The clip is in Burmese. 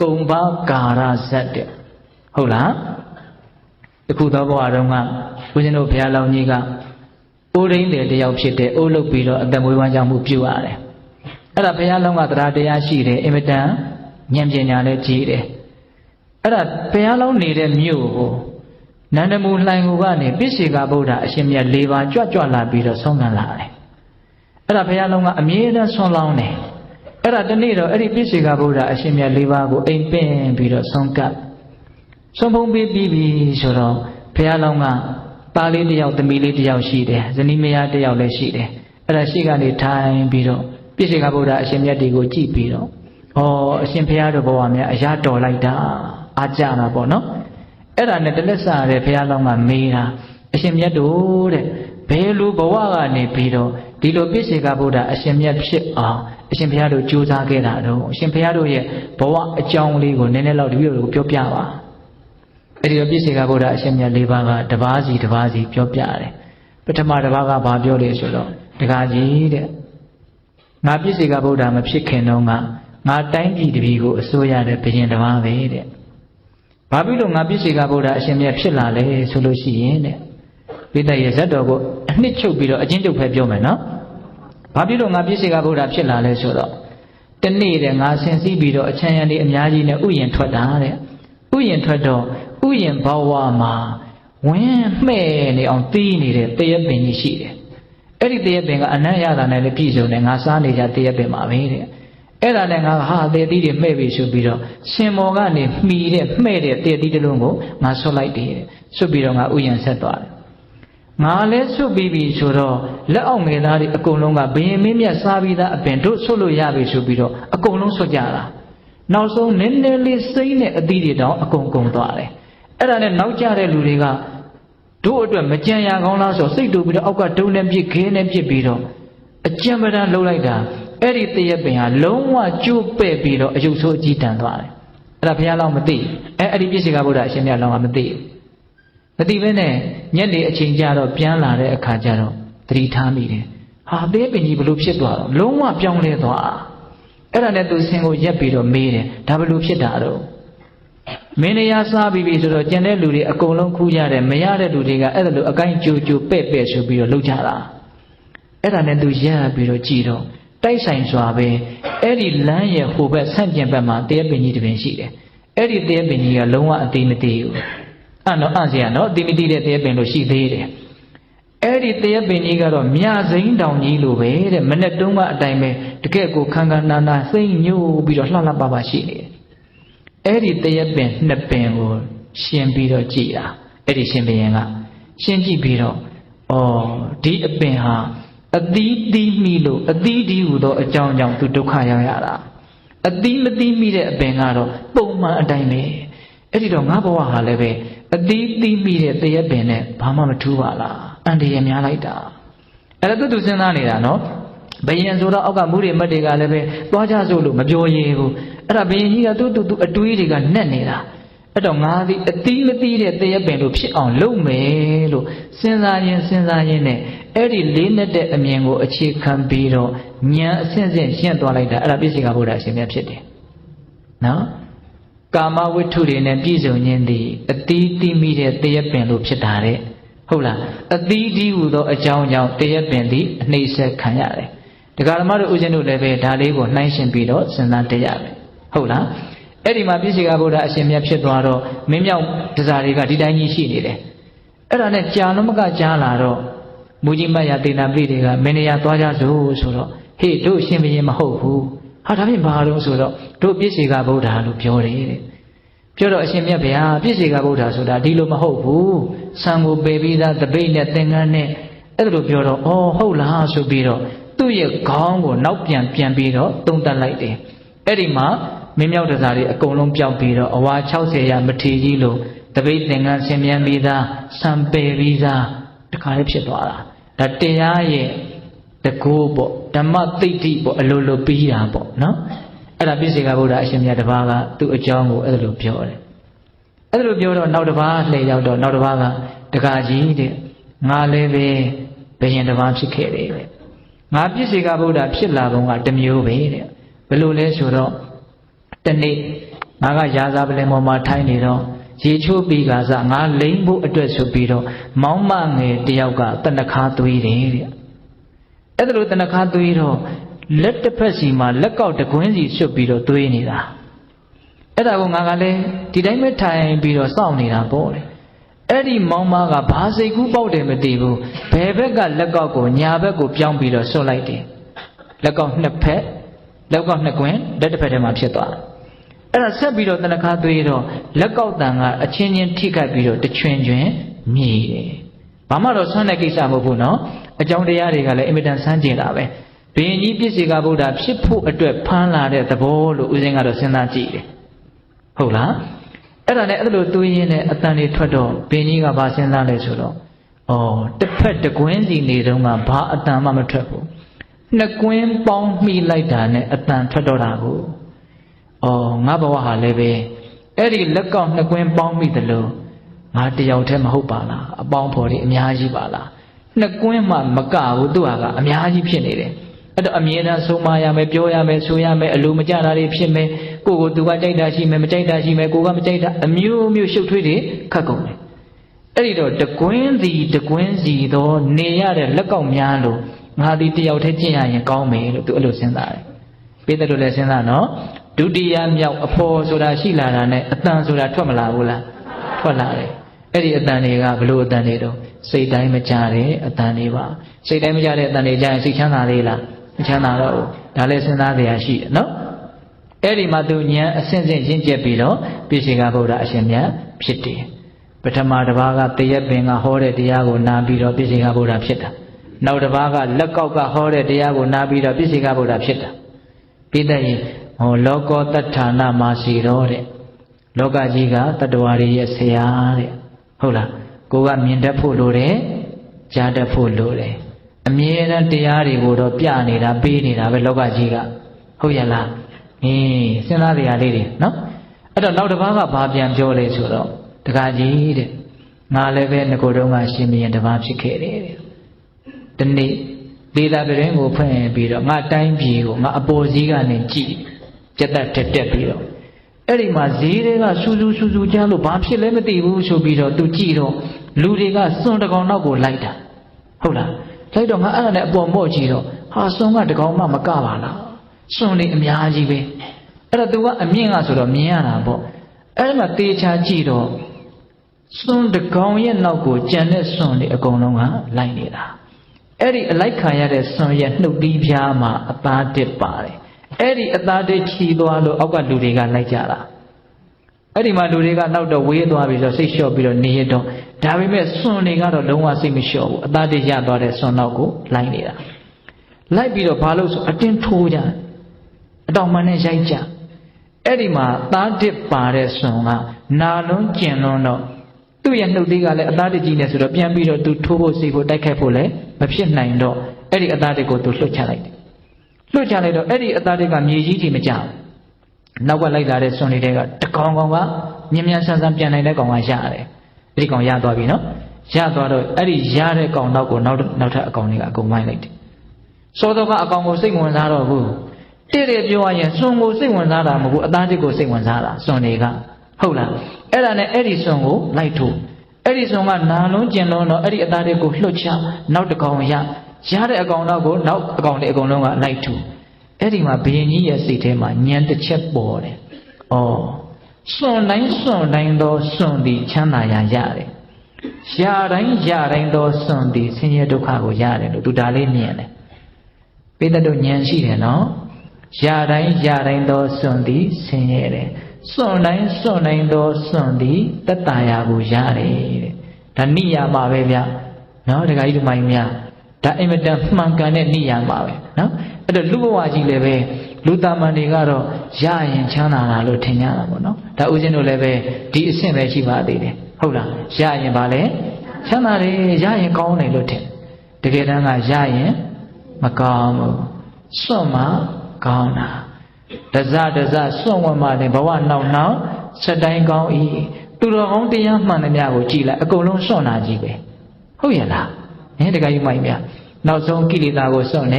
ကုံဘာကာရဇတ်တဲ့ဟုတ်လားတခုသောဘဝတုန်းကဦးဇင်းတို့ဘုရားလောင်းကြီးကအိုးရင်းတယ်တယောက်ဖြစ်တဲ့အိုးလုတ်ပြီးတော့အသက်မွေးဝမ်းကြောင်းမှုပြုရတယ်အဲ့ဒါဘုရားလောင်းကတရားတရားရှိတယ်အင်မတန်ဉာဏ်ပညာလည်းကြီးတယ်အဲ့ဒါဘုရားလောင်းနေတဲ့မြို့ကိုနန္ဒမူလှိုင်ကိုကနေပြည့်စေကဗုဒ္ဓအရှင်မြတ်၄ပါးကြွကြွလာပြီးတော့ဆုံးခံလာတယ်အဲ့ဒါဘုရားလောင်းကအမြဲတမ်းဆွန်လောင်းတယ် အဲ့ဒါတနေ့တော့အဲ့ဒီပြည့်စေကဗုဒ္ဓအရှင်မြတ်၄ပါးကိုအိမ်ပင်ပြီးတော့ဆုံးကပ်ဆုံးဖုံးပြီးပြီးပြီဆိုတော့ဘုရားလောင်းကသားလေးတစ်ယောက်သမီးလေးတစ်ယောက်ရှိတယ်ဇနီးမယားတစ်ယောက်လည်းရှိတယ်အဲ့ဒါရှိကနေထိုင်ပြီးတော့ပြည့်စေကဗုဒ္ဓအရှင်မြတ်တွေကိုကြည့်ပြီးတော့ဩအရှင်ဘုရားတော်ဘဝမြတ်အရာတော်လိုက်တာအားကြတာပေါ့နော်အဲ့ဒါနဲ့တလက်စာတဲ့ဘုရားလောင်းကမေးတာအရှင်မြတ်တို့တဲ့ဘယ်လိုဘဝကနေပြီးတော့ ဒီလိုပြည့်စေကဗုဒ္ဓအရှင်မြတ်ဖြစ်အောင်အရှင်ဘုရားတို့ကြိုးစားခဲ့တာတော့အရှင်ဘုရားတို့ရဲ့ဘဝအကြောင်းလေးကိုနည်းနည်းလောက်တပည့်တော်ကိုပြောပြပါအဲ့ဒီတော့ပြည့်စေကဗုဒ္ဓအရှင်မြတ်၄ပါးကတပါးစီတပါးစီပြောပြတယ်ပထမတစ်ပါးကဘာပြောလဲဆိုတော့တခါကြီးတဲ့ငါပြည့်စေကဗုဒ္ဓမဖြစ်ခင်တုန်းကငါတိုင်းပြည်တပြည်ကိုအစိုးရတဲ့ဘုရင်တစ်ပါးပဲတဲ့ဘာဖြစ်လို့ငါပြည့်စေကဗုဒ္ဓအရှင်မြတ်ဖြစ်လာလဲဆိုလို့ရှိရင်တဲ့ပိဋကရဲ့ဇတ်တော်ကိုအနှစ်ချုပ်ပြီးတော့အချင်းချုပ်ပဲပြောမယ်နော် ဘာဖြစ်လို့ငါပြည့်စေကဗုဒ္ဓဖြစ်လာလဲဆိုတော့တနေ့တဲ့ငါဆင်စည်းပြီးတော့အချမ်းရံတွေအများကြီးနဲ့ဥယျင်ထွက်တာတဲ့ဥယျင်ထွက်တော့ဥယျင်ဘဝမှာဝင်းမှဲ့နေအောင်တီးနေတဲ့တရက်ပင်ကြီးရှိတယ်အဲ့ဒီတရက်ပင်ကအနံ့ရတာနဲ့လည်းပြည့်စုံတယ်ငါစားနေကြတရက်ပင်ပါပဲတဲ့အဲ့ဒါနဲ့ငါဟာတေတီးတွေမှဲ့ပြီဆိုပြီးတော့ရှင်မော်ကနေမှီတဲ့မှဲ့တဲ့တေတီးတစ်လုံးကိုငါဆွတ်လိုက်တယ်ဆွတ်ပြီးတော့ငါဥယျင်ဆက်သွားတယ် ငါလည်းဆွတ်ပြီးပြီဆိုတော့လက်အောက်ငယ်သားတွေအကုန်လုံးကဘယင်မင်းမြတ်စားပြီးသားအပင်တို့ဆွတ်လို့ရပြီဆိုပြီးတော့အကုန်လုံးဆွတ်ကြတာနောက်ဆုံးနည်းနည်းလေးစိမ့်တဲ့အသီးတွေတောင်အကုန်ကုန်သွားတယ်အဲ့ဒါနဲ့နောက်ကျတဲ့လူတွေကတို့အတွက်မကြံရကောင်းလားဆိုစိတ်တူပြီးတော့အောက်ကတုံးနဲ့ပြစ်ခဲနဲ့ပြစ်ပြီးတော့အကြံပဒံလှုပ်လိုက်တာအဲ့ဒီတရက်ပင်ဟာလုံးဝကျိုးပဲ့ပြီးတော့အယုတ်ဆိုးအကြီးတန်သွားတယ်အဲ့ဒါဘုရားလောင်းမသိအဲအဲ့ဒီပြည့်စေကဗုဒ္ဓအရှင်မြတ်လောင်းကမသိ မသိဘဲနဲ့ညက်နေအချိန်ကျတော့ပြန်လာတဲ့အခါကျတော့သတိထားမိတယ်ဟာသေးပင်ကြီးဘလို့ဖြစ်သွားတော့လုံးဝပြောင်းလဲသွားအဲ့ဒါနဲ့သူဆင်းကိုရက်ပြီးတော့မေးတယ်ဒါဘလို့ဖြစ်တာတော့မင်းတရားစားပြီးပြီဆိုတော့ကျန်တဲ့လူတွေအကုန်လုံးခူးရတယ်မရတဲ့လူတွေကအဲ့ဒါလိုအကိုင်းကြိုကြိုပဲ့ပဲ့ဆိုပြီးတော့လှုပ်ကြတာအဲ့ဒါနဲ့သူရက်ပြီးတော့ကြည်တော့တိုက်ဆိုင်စွာပဲအဲ့ဒီလမ်းရဲ့ဟိုဘက်ဆန့်ကျင်ဘက်မှာတရားပင်ကြီးတစ်ပင်ရှိတယ်အဲ့ဒီတရားပင်ကြီးကလုံးဝအသေးမသေးဘူး အဲ့တော့အစရာနော်အသေးမသေးတဲ့တရားပင်လို့ရှိသေးတယ်အဲ့ဒီတရားပင်ကြီးကတော့မြစိမ့်တောင်ကြီးလိုပဲတဲ့မနဲ့တုံးကအတိုင်းပဲတကယ့်ကိုခန်းခန်းနာနာစိမ့်ညို့ပြီးတော့လှလှပပရှိနေတယ်အဲ့ဒီတရားပင်နှစ်ပင်ကိုရှင်းပြီးတော့ကြည်တာအဲ့ဒီရှင်ဘုရင်ကရှင်းကြည့်ပြီးတော့ဩဒီအပင်ဟာအသီးသီးမိလို့အသီးဒီဟူသောအကြောင်းကြောင့်သူဒုက္ခရောက်ရတာအသီးမသီးမိတဲ့အပင်ကတော့ပုံမှန်အတိုင်းပဲအဲ့ဒီတော့ငါဘဝဟာလည်းပဲ အသီးသီးမိတဲ့တရက်ပင်နဲ့ဘာမှမထူးပါလားအန်တရများလိုက်တာအဲ့ဒါသူသူစဉ်းစားနေတာနော်ဘယင်ဆိုတော့အောက်ကမူးတွေမတ်တွေကလည်းပဲသွားကြစို့လို့မပြောရဘူးအဲ့ဒါဘယင်ကြီးကသူ့သူ့သူအတွေးတွေကနှက်နေတာအဲ့တော့ငါသည်အတိမတိတဲ့တရက်ပင်လို့ဖြစ်အောင်လုပ်မယ်လို့စဉ်းစားရင်စဉ်းစားရင်နဲ့အဲ့ဒီလေးနဲ့တဲ့အမြင်ကိုအခြေခံပြီးတော့ဉာဏ်အဆင့်ဆင့်ရှင်းသွားလိုက်တာအဲ့ဒါပြည့်စုံကဗုဒ္ဓအရှင်မြတ်ဖြစ်တယ်နော် ကာမဝိတ္ထုတွေနဲ့ပြည့်စုံခြင်းသည်အတိတိမိတဲ့တရက်ပင်လို့ဖြစ်တာတဲ့ဟုတ်လားအတိတိဟူသောအကြောင်းကြောင့်တရက်ပင်သည်အနှိမ့်ဆက်ခံရတယ်တရားဓမ္မတို့ဥစဉ်တို့လည်းပဲဒါလေးကိုနှိုင်းရှင်ပြီးတော့စဉ်းစားတရားပဲဟုတ်လားအဲ့ဒီမှာပြည့်စေကဗုဒ္ဓအရှင်မြတ်ဖြစ်သွားတော့မင်းမြောက်တရားတွေကဒီတိုင်းကြီးရှိနေတယ်အဲ့ဒါနဲ့ကြာလုံးမကကြားလာတော့မူကြီးမတ်ရတေနာပိတွေကမင်းနေရသွားကြစို့ဆိုတော့ဟေ့တို့ရှင်ဘရင်မဟုတ်ဘူး ဟာဒါဖြင့်ဘာလို့ဆိုတော့တို့ပြည့်စေကဗုဒ္ဓလို့ပြောတယ်တဲ့ပြောတော့အရှင်မြတ်ဗျာပြည့်စေကဗုဒ္ဓဆိုတာဒီလိုမဟုတ်ဘူးဆံကိုပေပြီးသားတပိတ်နဲ့သင်္ကန်းနဲ့အဲ့ဒါလိုပြောတော့အော်ဟုတ်လားဆိုပြီးတော့သူ့ရဲ့ခေါင်းကိုနောက်ပြန်ပြန်ပြီးတော့တုံတက်လိုက်တယ်အဲ့ဒီမှာမင်းမြောက်တစားတွေအကုန်လုံးပျောက်ပြီးတော့အဝါ60ရာမထေကြီးလို့တပိတ်သင်္ကန်းဆင်မြန်းပြီးသားဆံပယ်ပြီးသားတခါလေးဖြစ်သွားတာဒါတရားရဲ့ တကူပေါ့ဓမ္မသိဋ္ဌိပေါ့အလိုလိုပြီးတာပေါ့နော်အဲ့ဒါပြည့်စေကဗုဒ္ဓအရှင်မြတ်တစ်ပါးကသူ့အကြောင်းကိုအဲ့လိုပြောတယ်အဲ့လိုပြောတော့နောက်တစ်ပါးလှည့်ရောက်တော့နောက်တစ်ပါးကတကာကြီးတဲ့ငါလည်းပဲဘယင်တစ်ပါးဖြစ်ခဲ့တယ်တဲ့ငါပြည့်စေကဗုဒ္ဓဖြစ်လာပုံကတစ်မျိုးပဲတဲ့ဘယ်လိုလဲဆိုတော့တနေ့ငါကရာဇာပလင်ပေါ်မှာထိုင်နေတော့ရေချိုးပြီးကစားငါလိမ့်ဖို့အတွက်ဆိုပြီးတော့မောင်းမငယ်တယောက်ကတဏခါသွေးတယ်တဲ့ အဲ့ဒါလိုတဏခါသွေးတော့လက်တစ်ဖက်စီမှာလက်ကောက်တကွင်းစီရွတ်ပြီးတော့သွေးနေတာအဲ့ဒါကိုငါကလည်းဒီတိုင်းပဲထိုင်ပြီးတော့စောင့်နေတာပေါ့လေအဲ့ဒီမောင်းမကဘာစိတ်ကူးပေါက်တယ်မသိဘူးဘယ်ဘက်ကလက်ကောက်ကိုညာဘက်ကိုပြောင်းပြီးတော့ဆွတ်လိုက်တယ်လက်ကောက်နှစ်ဖက်လက်ကောက်နှစ်ကွင်းလက်တစ်ဖက်ထဲမှာဖြစ်သွားတယ်အဲ့ဒါဆက်ပြီးတော့တဏခါသွေးတော့လက်ကောက်တန်ကအချင်းချင်းထိခိုက်ပြီးတော့တချွင်ချွင်မြည်တယ် ဘာမှတော့ဆွမ်းတဲ့ကိစ္စမဟုတ်ဘူးနော်အကြောင်းတရားတွေကလည်းအင်မတန်ဆန်းကျင်တာပဲဘင်းကြီးပြည့်စေကဗုဒ္ဓဖြစ်ဖို့အတွက်ဖမ်းလာတဲ့သဘောလို့ဦးဇင်းကတော့စဉ်းစားကြည့်တယ်ဟုတ်လားအဲ့ဒါနဲ့အဲ့လိုတွေးရင်းနဲ့အတန်တွေထွက်တော့ဘင်းကြီးကဘာစဉ်းစားလဲဆိုတော့ဩတစ်ဖက်တကွင်းစီနေတုန်းကဘာအတန်မှမထွက်ဘူးနှစ်ကွင်းပေါင်းမိလိုက်တာနဲ့အတန်ထွက်တော့တာကိုဩငါဘဝဟာလည်းပဲအဲ့ဒီလက်ကောက်နှစ်ကွင်းပေါင်းမိတယ်လို့ ငါတယောက်တည်းမဟုတ်ပါလားအပေါင်းဖော်တွေအများကြီးပါလားနှစ်ကွင်းမှမကဘူးသူဟာကအများကြီးဖြစ်နေတယ်အဲ့တော့အမြဲတမ်းဆုံးမရမယ်ပြောရမယ်ဆိုရမယ်အလိုမကျတာတွေဖြစ်မယ်ကိုကိုသူကကြိုက်တာရှိမယ်မကြိုက်တာရှိမယ်ကိုကမကြိုက်တာအမျိုးမျိုးရှုပ်ထွေးတွေခတ်ကုန်တယ်အဲ့ဒီတော့တကွင်းစီတကွင်းစီတော့နေရတဲ့လက်ကောက်များလို့ငါဒီတယောက်တည်းကျင့်ရရင်ကောင်းမယ်လို့သူအဲ့လိုစဉ်းစားတယ်ပြီးတယ်လို့လည်းစဉ်းစားနော်ဒုတိယမြောက်အဖို့ဆိုတာရှိလာတာနဲ့အတန်ဆိုတာထွက်မလာဘူးလားထွက်လာတယ် အဲ့ဒီအတန်တွေကဘလို့အတန်တွေတော့စိတ်တိုင်းမကြတဲ့အတန်တွေပါစိတ်တိုင်းမကြတဲ့အတန်တွေကြရင်စိတ်ချမ်းသာလေးလားမချမ်းသာတော့ဘူးဒါလည်းစဉ်းစားတရားရှိတယ်နော်အဲ့ဒီမှာသူဉာဏ်အစဉ်စဉ်ရင့်ကျက်ပြီးတော့ပြည့်စေကဗုဒ္ဓအရှင်မြတ်ဖြစ်တယ်ပထမတစ်ပါးကတရက်ပင်ကဟောတဲ့တရားကိုနာပြီးတော့ပြည့်စေကဗုဒ္ဓဖြစ်တာနောက်တစ်ပါးကလက်ကောက်ကဟောတဲ့တရားကိုနာပြီးတော့ပြည့်စေကဗုဒ္ဓဖြစ်တာပြီးတဲ့ရင်ဟောလောကောတ္ထာနာမာစီတော်တဲ့လောကကြီးကတတ္တဝါတွေရဲ့ဆရာတဲ့ ဟုတ်လားကိုကမြင်တတ်ဖို့လိုတယ်ကြားတတ်ဖို့လိုတယ်အမြဲတမ်းတရားတွေကိုတော့ပြနေတာပေးနေတာပဲလောကကြီးကဟုတ်ရဲ့လားဟင်းစဉ်းစားတရားလေးတွေနော်အဲ့တော့နောက်တစ်ပါးကဘာပြန်ပြောလဲဆိုတော့တခါကြီးတဲ့ငါလည်းပဲငကိုတုံးကရှင်မင်းတစ်ပါးဖြစ်ခဲ့တယ်တဲ့ဒီနေ့ဒေတာပြင်းကိုဖွင့်ပြီးတော့ငါတိုင်းပြည်ကိုငါအပေါ်စည်းကနေကြည့်ကြက်တက်တက်တက်ပြီးတော့ အဲ့ဒီမှာဈေးတွေကစူးစူးစူးစူးကြလို့ဘာဖြစ်လဲမသိဘူးဆိုပြီးတော့သူကြည့်တော့လူတွေကစွန်တကောင်နောက်ကိုလိုက်တာဟုတ်လားလိုက်တော့ငါအဲ့ဒါနဲ့အပေါ်မော့ကြည့်တော့ဟာစွန်ကတကောင်မှမကပါလားစွန်နေအများကြီးပဲအဲ့တော့သူကအမြင့်ကဆိုတော့မြင်ရတာပေါ့အဲ့ဒီမှာတေချာကြည့်တော့စွန်တကောင်ရဲ့နောက်ကိုကြံတဲ့စွန်တွေအကုန်လုံးကလိုက်နေတာအဲ့ဒီအလိုက်ခံရတဲ့စွန်ရဲ့နှုတ်သီးပြားမှာအသားတစ်ပါတယ် အဲ့ဒီအသားတစ်ချီသွားလို့အောက်ကလူတွေကလိုက်ကြတာအဲ့ဒီမှာလူတွေကနောက်တော့ဝေးသွားပြီးတော့စိတ်လျှော့ပြီးတော့နေရတော့ဒါပေမဲ့စွန်တွေကတော့လုံးဝစိတ်မလျှော့ဘူးအသားတစ်ရသွားတဲ့စွန်နောက်ကိုလိုက်နေတာလိုက်ပြီးတော့ဘာလို့ဆိုအတင်းထိုးကြအတောင်မှန်နဲ့ရိုက်ကြအဲ့ဒီမှာသားတစ်ပါတဲ့စွန်ကနာလုံးကျင်လုံးတော့သူ့ရဲ့နှုတ်သေးကလည်းအသားတစ်ကြီးနေဆိုတော့ပြန်ပြီးတော့သူထိုးဖို့စိတ်ဖို့တိုက်ခိုက်ဖို့လည်းမဖြစ်နိုင်တော့အဲ့ဒီအသားတစ်ကိုသူလွှတ်ချလိုက်တယ် လွှတ်ချလိုက်တော့အဲ့ဒီအသားတစ်ကမြေကြီးကြီးမကြဘူးနောက်ကလိုက်လာတဲ့စွန်တွေကတကောင်ကောင်ကမြင်မြန်ဆန်းဆန်းပြန်နိုင်တဲ့ကောင်ကရတယ်အဲ့ဒီကောင်ရသွားပြီနော်ရသွားတော့အဲ့ဒီရတဲ့ကောင်နောက်ကိုနောက်နောက်ထပ်အကောင်တွေကအကုန်မိုင်းလိုက်တယ်စောတော့ကအကောင်ကိုစိတ်ဝင်စားတော့ဘူးတဲ့တဲ့ပြောရရင်စွန်ကိုစိတ်ဝင်စားတာမဟုတ်ဘူးအသားတစ်ကိုစိတ်ဝင်စားတာစွန်တွေကဟုတ်လားအဲ့ဒါနဲ့အဲ့ဒီစွန်ကိုလိုက်ထိုးအဲ့ဒီစွန်ကနာလုံးကျင်လုံးတော့အဲ့ဒီအသားတွေကိုလှုပ်ချနောက်တစ်ကောင်ရ ရတဲ့အကောင်တော့ကိုနောက်အကောင်တွေအကုန်လုံးကလိုက်ထိုးအဲ့ဒီမှာဘယင်ကြီးရဲ့စိတ်ထဲမှာညံတစ်ချက်ပေါ်တယ်။အော်စွန်တိုင်းစွန်တိုင်းသောစွန်သည်ချမ်းသာရာရတယ်။ရာတိုင်းရာတိုင်းသောစွန်သည်ဆင်းရဲဒုက္ခကိုရတယ်လို့သူဒါလေးမြင်တယ်။ပိဿတုဉာဏ်ရှိတယ်နော်။ရာတိုင်းရာတိုင်းသောစွန်သည်ဆင်းရဲတယ်။စွန်တိုင်းစွန်တိုင်းသောစွန်သည်တတ္တရာကိုရတယ်တဲ့။ဒါနိယာမပဲဗျ။နော်ဒကာကြီးတို့မိုင်းများ ဒါအင်မတန်မှန်ကန်တဲ့နိယာမပဲနော်အဲ့တော့လူဘဝကြီးလည်းပဲလူသားမန်တွေကတော့ရရင်ချမ်းသာတာလို့ထင်ကြတာပေါ့နော်ဒါဥစဉ်တို့လည်းပဲဒီအဆင့်ပဲရှိပါသေးတယ်ဟုတ်လားရရင်ပါလေချမ်းသာတယ်ရရင်ကောင်းတယ်လို့ထင်တကယ်တမ်းကရရင်မကောင်းဘူးစွန့်မှကောင်းတာတစတစစွန့်ဝမှလည်းဘဝနောက်နောက်စတိုင်းကောင်းဤသူတော်ကောင်းတရားမှန်သမျှကိုကြည်လိုက်အကုန်လုံးစွန့်တာကြီးပဲဟုတ်ရဲ့လား ဟင်တခါကြီးမိုက်မြနောက်ဆုံးကိလေသာကိုစွန့်နေ